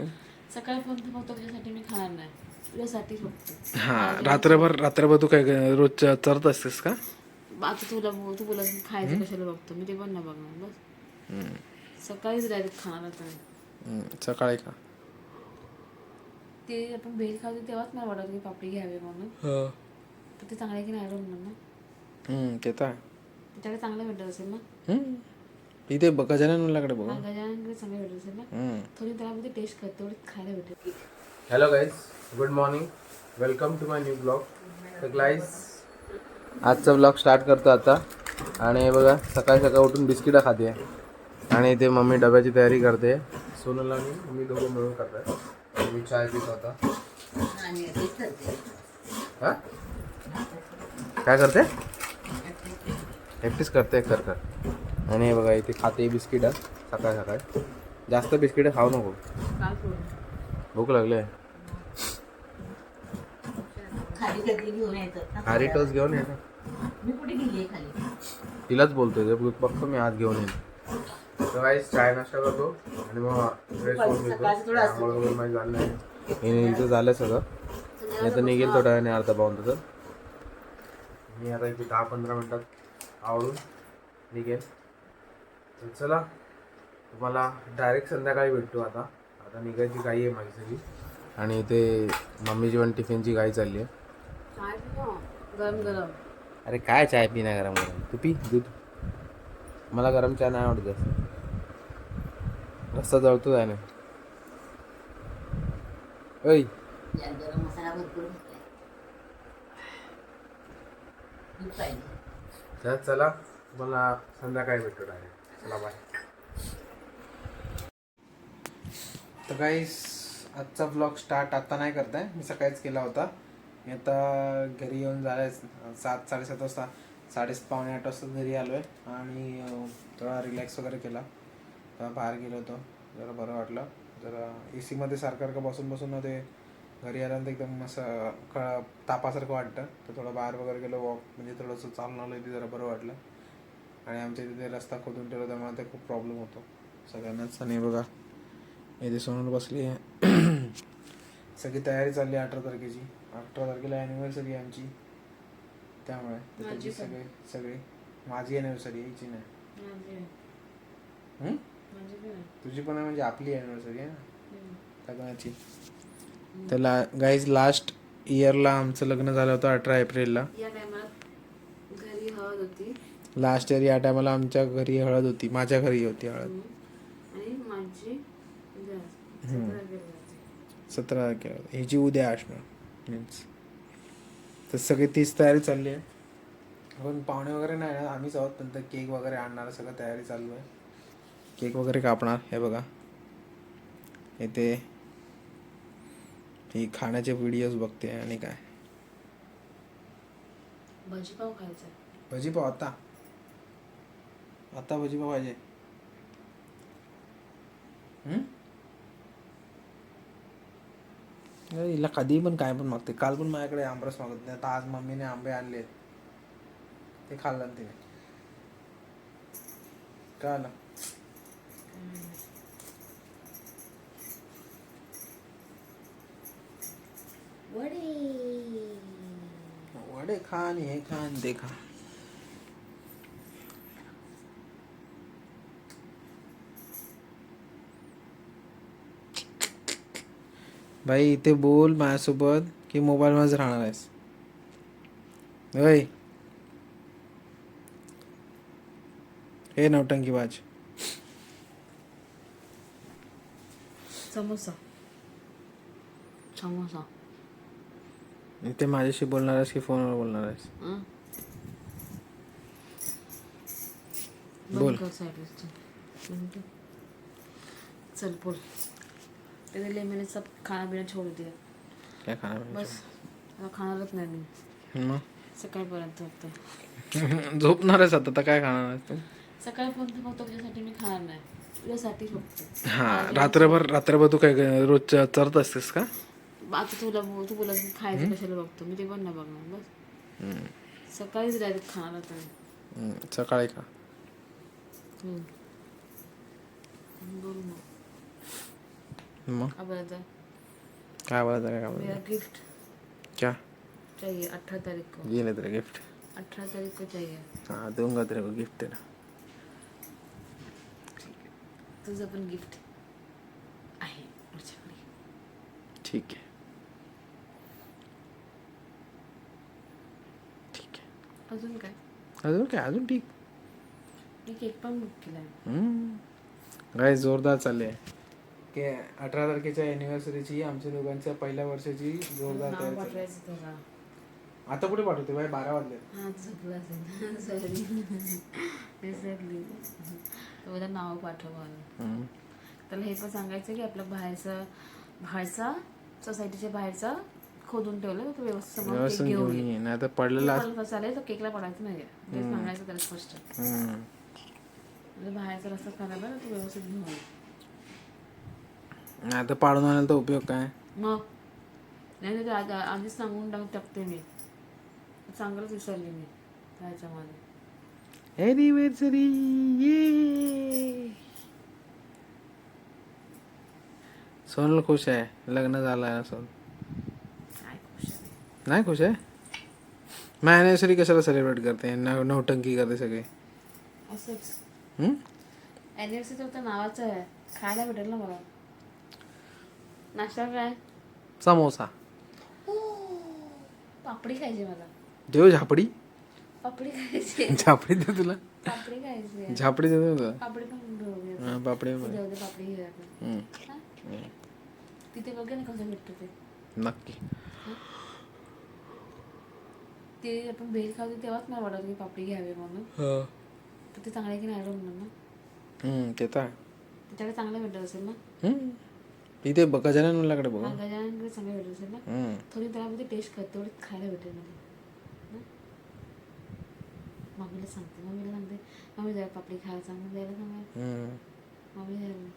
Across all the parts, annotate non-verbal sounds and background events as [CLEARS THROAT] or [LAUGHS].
तू सकाळी पण फक्त तुझ्यासाठी मी खाणार नाही. तुझ्यासाठी फक्त. हा रात्रभर रात्रभर तू काय रोज चरत असतेस का? आता तुला तू बोला खायचं कशाला बघतो? मी ते पण नाही बघणार बस. सकाळीच डायरेक्ट खाणार आता सकाळी का? ते आपण भेल खातो तेव्हाच मला वाटत की पापडी घ्यावी म्हणून. तर ते चांगलं आहे की नाही know ना? हम्म, ते तर. त्याच्याकडे चांगलं भेटत असेल ना. इथे ब- गजानन मुलाकडे बघ गजाननकडे चांगलं भेटत असेल ना. हम्म. थोडी त्यामध्ये टेस्ट करते तेवढी खायला भेटेल. Hello guys good morning welcome to my new blog तर गाईज आजचा ब्लॉग स्टार्ट करतो आता. आणि हे बघा सकाळी सकाळी उठून बिस्किटं खाते. आणि इथे मम्मी डब्याची तयारी करते. सोनल आणि मी दोघं मिळून करतात मी चाय पित होता हा? काय करते? एकटीच करते कर कर. आणि हे बघा इथे खाते बिस्किट सकाळ सकाळी. जास्त बिस्किटं खाऊ नको. भूक लागली आहे. टोस घेऊन ये तिलाच बोलतोय बघतो मी आज घेऊन काही चाय नाश्ता करतो आणि मग फ्रेश होऊन घेतो. थोडं माझी झालं नाही. हे इथं झालं सगळं. नाही तर निघेल थोड्या वेळाने अर्धा पाऊन तर मी आता इथे दहा पंधरा मिनटात आवडून निघेल. तर चला तुम्हाला डायरेक्ट संध्याकाळी भेटतो आता. आता निघायची घाई आहे माझी सगळी. आणि इथे मम्मीची पण टिफिनची घाई चालली आहे. काय पिऊ? गरम गरम. अरे काय चाय पिण्या गरम गरम? तू पी दूध मला गरम चहा नाही आवडत जास्त. रस्ता जळतो आहे ना ऐ यात गरम मसाला भरपूर घातलाय दूध पाहिजे. तर चला तुम्हाला संध्याकाळी भेटतो डायरेक्ट चला बाय तर काही आजचा ब्लॉग स्टार्ट आता नाही करताय. मी सकाळीच केला होता. मी आता घरी येऊन झालं सात साडेसात वाजता. साडे पावणे आठ वाजता घरी आलो आहे आणि थोडा रिलॅक्स वगैरे केला. तेव्हा बाहेर गेलो होतो. जरा बरं वाटलं. जरा ए सीमध्ये सारखं बसून बसून ते घरी आल्यानंतर एकदम असं कळ तापासारखं वाटतं. तर थोडं बाहेर वगैरे गेलो वॉक म्हणजे थोडंसं चालून आलं ते जरा बरं वाटलं. आणि आमच्या तिथे रस्ता खोदून ठेवला त्यामुळे ते खूप प्रॉब्लेम होतो. सगळ्यांनाच. आणि बघा इथे सोनल बसली आहे. [CLEARS THROAT] सगळी तयारी चालली आहे अठरा तारखेची. अठरा तारखेला ॲनिव्हर्सरी आहे आमची. त्यामुळे. सगळे सगळे. माझी ॲनिव्हर्सरी हिची नाही. तुझी पण आहे म्हणजे आपली ॲनिव्हर्सरी आहे ना. लग्नाची तर ला गाईज लास्ट इयरला आमचं लग्न झालं होतं अठरा एप्रिलला. या टायमात घरी हळद होती. लास्ट इयर या टायमाला आमच्या घरी हळद होती. माझ्या घरी होती हळद. सतरा तारखेला ह्याची उद्या असणार मीन्स. तर सगळी तीच तयारी चालली आहे. पण पाहुणे वगैरे नाही ना. आम्हीच आहोत नंतर केक वगैरे आणणार सगळं तयारी चालू आहे. केक वगैरे कापणार हे बघा. इथे ही खाण्याचे व्हिडिओज बघते आणि काय. भाजीपाव खायचा आहे. भजी पाव आता. आता भजी पाहिजे. हिला कधी पण काय पण मागते. काल पण माझ्याकडे आंबरस मागत नाही. आता आज मम्मीने आंबे आणले. ते खाल्लं ना तिने. काय आलं वडे. वडे खा आणि हे खा आणि ते खा. भाई इथे बोल माझ्यासोबत की मोबाईल मध्ये राहणार आहेस होय हे नवटंकी बाज समोसा समोसा इथे माझ्याशी बोलणार आहेस की फोनवर बोलणार आहेस हं? बोल. कर. बंद कर. चल बोल तेरे लिए मैंने सब खाना पिना छोड़ दिया काय खाणार बस. आता खाणारच नाही मी. मग? सकाळपर्यंत फक्त. [LAUGHS] झोपणार आहेस आता तर काय खाणार आहेस तू? सकाळपर्यंत फक्त तुझ्यासाठी मी खाणार नाही. तुझ्यासाठी फक्त. हा रात्रभर रात्रभर तू काय काय रोज चरत असतेस का? आता तुला बो- तू बोला खायचं कशाला बघतो? मी ते पण नाही बघणार बस. सकाळीच डायरेक्ट खाणार आता मी. हम्म, सकाळी का हम्म. बोल मग. मग? अब बोलता है काय बोलायचं काय काय मेरा बोलायचं गिफ्ट क्या? चाहिए अठारह तारीख को. ये ले तेरा गिफ्ट अठारह तारीख को चाहिए. हाँ दूंगा तेरे को गिफ्ट तेरा तुझं पण गिफ्ट आहे. माझ्याकडे ठीक आहे ठीक आहे अजून काय? अजून काय? अजून ठीक. मी केक पण बुक केलाय. गाय जोरदार चालले के अठरा तारखेच्या अॅनिव्हर्सरीची आमच्या दोघांच्या पहिल्या वर्षाची जोरदार नाव तयारी चालली. पाठवायचं तुला. आता कुठे पाठवते? बाय बारा वाजले. हा चुकलं असेल. सॉरी विसरली तर उद्या नाव पाठव मला त्याला हे पण सांगायचं की आपलं बाहेरचं बाहेरचा सोसायटीच्या बाहेरचा खोदून ठेवलं तो व्यवस्थित समोर व्यवस्थित केक घेऊन घेऊन ये. नाही तर पडलेला तर केकला पडायचं नाही ते सांगायचं त्याला स्पष्ट. हम्म. म्हणजे बाहेरचा रस्ता खराब आहे ना तो व्यवस्थित घेऊन ये. नाही तर पाडून आणायला तर उपयोग काय? मग? नाही तर आधी आधीच सांगून टाक टाकते मी. चांगलंच विसरली मी त्याच्यामध्ये. एनिव्हर्सरी ये सोनल खुश आहे. लग्न झालं आहे सोन काय खुश आहे. नाही खुश आहे? मग अॅनिव्हर्सरी कशाला सेलिब्रेट करते? नव नवटंकी करते सगळे. असंच. हम्म? अॅनिव्हर्सरी तर नावाचं आहे. खायला भेटेल ना मला. नाश्ता काय? समोसा. पापडी खायची मला. देव झापडी? पापडी खायची. झापडी दे तुला. पापडी खायची. आहे. झापडी देतो तुला. पापडी पण घेऊया हा, पापडी पण. जाऊ दे पापडी घेऊया आपण. हम्म. हा? तिथे बघे ना कसं भेटतं ते. नक्की. ते आपण भेल खावते तेव्हाच मला वाटत की पापडी घ्यावी म्हणून. तर ते चांगलं आहे की नाही आलं म्हणून ना? हम्म, ते तर आहे. त्याच्याकडे चांगलं भेटत असेल ना? हम्म. इथे ब- गजानन मुलाकडे बघ. हा, गजाननकडे चांगलं भेटत असेल ना. थोडी त्यामध्ये टेस्ट करते तेवढी खायला भेटेल मला? मम्मीला सांगते मम्मीला सांगते. मम्मी जरा पापडी खायला सांग मग द्यायला सांगा हम्म. मम्मी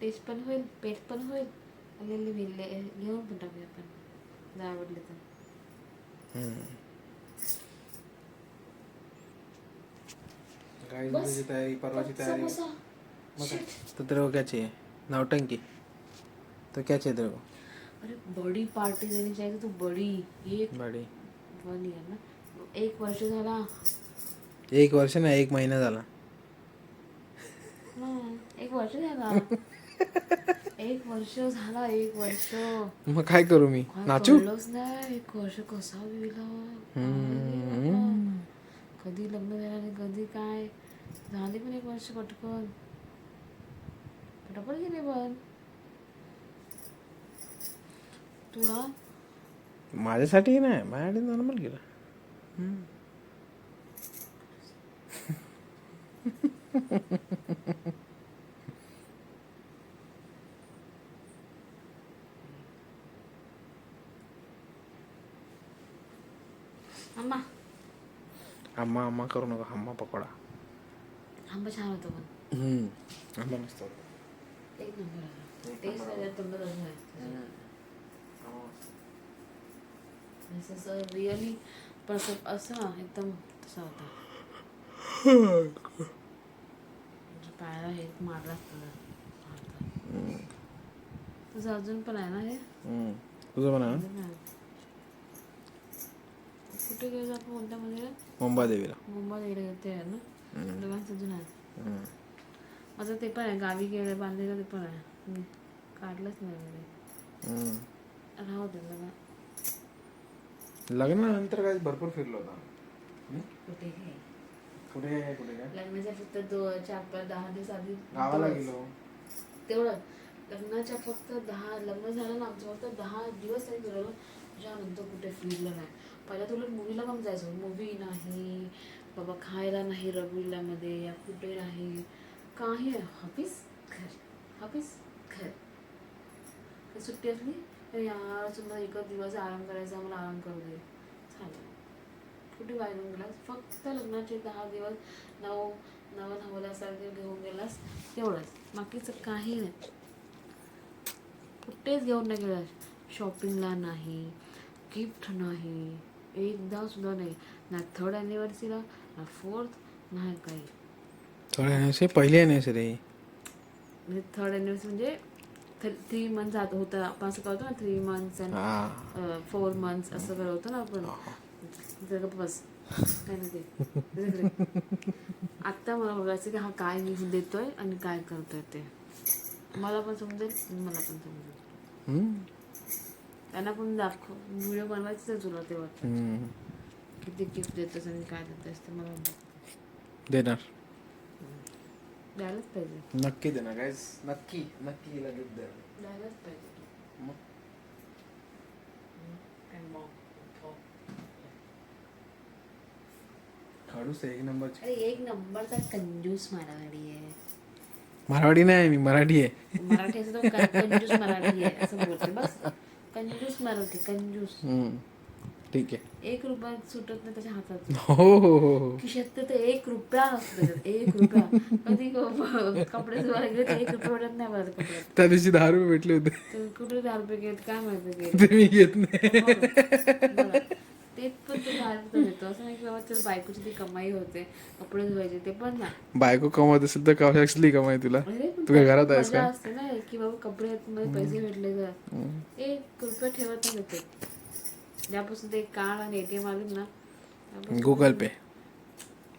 टेस्ट पण होईल पेट पण होईल. आलेली बिल्ले घेऊन पण टाकूया आपण. जर आवडले तर. तयारी परवाची तयारी. मग काय? तो तेरे को क्या चाहिए नौटंकी तो क्या चाहिए तेरे को? अरे बड़ी पार्टी देनी चाहिए तो बड़ी। एक बड़ी। वन ईयर ना। एक वर्ष झाला। एक वर्ष ना एक महिना झाला। हं, एक वर्ष झाला। [LAUGHS] एक वर्ष झाला एक वर्ष। मग काय करू मी? नाचू? नाही एक वर्ष कसा गेला. कधी लग्न झालं आणि कधी काय? झाले पण एक वर्ष पटकन. पटापट गेले पण. तुला? माझ्यासाठी नाही माझ्यासाठी नॉर्मल गेला अम्मा. आम्हा आम्हा करू नका आम्हा पकोडा. आंबा छान होतो पण. हम्म. आंबा मस्त एक नंबर. टेस्ट तोंडात असं असं रिअली पण असं एकदम तसा होता पायाला हे मारला तुझं अजून पण आहे ना हे. तुझं म्हणा. कुठे गेलो आपण कोणत्या मंदिरात मुंबादेवीला मुंबईत गेले ते आहे ना दोघांचं अजून आहे. माझं ते पण आहे गावी गेले बांधलेलं ते पण आहे काढलंच नाही. राहू दे मला लग्नानंतर काय भरपूर फिरलो होता कुठे कुठे कुठे काय? लग्नाच्या फक्त दो चार पाच दहा दिवस आधी गावाला तेवढंच. गेलो. तेवढं. लग्नाच्या फक्त दहा लग्न झालं ना आमचं फक्त दहा दिवस तरी फिरवलं त्याच्यानंतर कुठे फिरलं नाही. पहिला तुला मूवीला पण जायचं. मूवी नाही बाबा खायला नाही रविलामध्ये या कुठे नाही काही ऑफिस घर. ऑफिस घर. तर सुट्टी असली? तर यार समजा एकच दिवस आराम करायचा मला आराम करू दे. झालं कुठे बाहेर घेऊन गेलास? फक्त लग्नाचे दहा दिवस नऊ नव नवल्यासारखे घेऊन गेलास. तेवढंच बाकीचं काही नाही. कुठेच घेऊन नाही गेलास. शॉपिंगला नाही गिफ्ट नाही एकदा सुद्धा नाही. ना थर्ड ॲनिव्हर्सरीला ना फोर्थ नाही काही. थोड्या नाही पहिली आहे नाही रे म्हणजे थर्ड ॲनिव्हर्सरी म्हणजे थ्री मंथ जात होतं आपण असं करतो ना three months and four months असं करतो ना आपण. बस. काय नाही ते. आत्ता मला बघायचं की हा काय मी देतोय आणि काय करतोय ते. मला पण समजेल मला पण समजेल. त्यांना पण दाखव. व्हिडिओ बनवायचं तुला तेव्हा. हम्म. किती गिफ्ट देतोस आणि काय देतोस ते मला देणार. द्यायलाच पाहिजे. नक्की देणार गाईज नक्की नक्की लगेच देणार द्यायलाच पाहिजे. मग? And mom. खडूस आहे एक नंबरची. अरे एक नंबरचा कंजूस मराठी आहे. मराठी नाही मी मराठी आहे. मराठी असं तो क- कंजूस मराठी आहे असं बोलते. बस. कंजूस मराठी कंजूस. हम्म. ठीक आहे. एक रुपया सुटत नाही त्याच्या हातात. हो हो हो हो. खिशात तर ते एक रुपया त्याच्यात एक रुपया. कधी कपडे धुवायला गेले तर एक रुपया भेटत नाही मला त्या कपड्यात. त्या दिवशी दहा रुपये भेटले होते. तर कुठे दहा रुपये घेत काय माहिती घेत ते मी घेत नाही. बघा. ते पण तो दहा रुपये देतो असं नाही की बाबा चल बायकोची ती कमाई होते कपडे धुवायचे ते पण नाही. बायको कमवत असेल तर कमाई तुला? अरे पण तू काय घरात आहेस मजा का? असते ना की बाबा कपडे मध्ये पैसे भेटले तर. एक रुपये ठेवत नाही ते. ज्यापासून ते कार्ड आणि एटीएम आले ना गुगल पे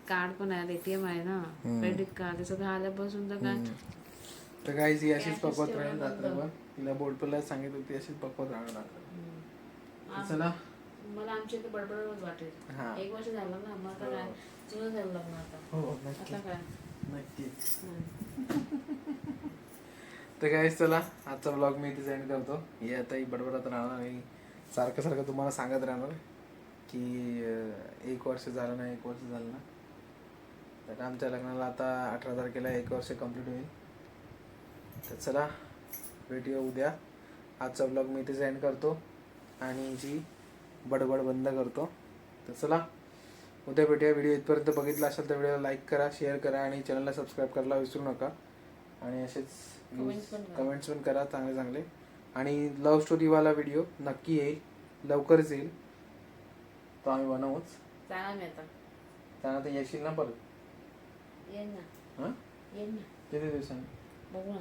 कार्ड पण आहे एटीएम आहे ना क्रेडिट कार्ड ते सगळं आल्यापासून तर काय? तर काही ही अशीच पकवत राहील रात्रभर. तिला बोर्ड पडला सांगितलं होती अशीच पकवत राहणार रात्रभर. तर चला मला आमच्या इथे बडबडच वाटेल. हा. एक वर्ष झालं ना मग आता काय? जुनं झालं लग्न आता. हो आता काय? नक्कीच. तर काय चला आजचा ब्लॉग मी इथे सेंड करतो. हे आता ही बडबडत राहणार आणि सारखं सारखं तुम्हाला सांगत राहणार की एक वर्ष झालं ना एक वर्ष झालं ना तर आमच्या लग्नाला आता अठरा तारखेला एक वर्ष कंप्लीट होईल. तर चला भेटूया उद्या. आजचा ब्लॉग मी इथे सेंड करतो आणि हिची बडबड बंद करतो. तर चला उद्या भेटूया. व्हिडिओ इथपर्यंत बघितला असेल तर व्हिडिओला लाईक करा शेअर करा आणि चॅनलला सबस्क्राईब करायला विसरू नका. आणि असेच. कमेंट्स पण करा चांगले चांगले. आणि लव्ह स्टोरीवाला व्हिडिओ नक्की येईल लवकरच येईल. तो आम्ही बनवूच. जाणार मी आता. त्यानंतर येशील ना परत? ना. हां? ना. किती दिवसांनी? बघू ना.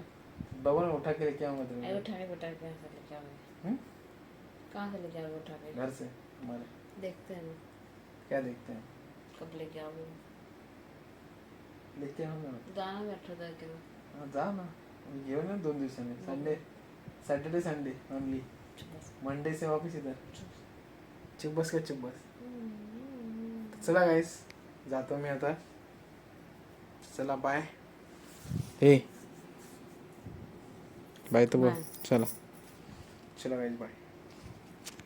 बघू ना उठा केले क्या अरे मध्ये उठावे उठावे क्या झाले क्या हुआ? कहाँ से लेके आओगे उठावे घर से हमारे देखते हैं ना क्या देखते हैं? कब लेके आओगे लेके आओ ना जाना मैं हा, जा ना. घेऊन ये दोन दिवसांनी. Sunday. Saturday Sunday only Monday से वापस इधर। चुप बस का चुप बस चला गाईस जातो मी आता. चला बाय हे बाय तो बोल. चला. चला गाईस बाय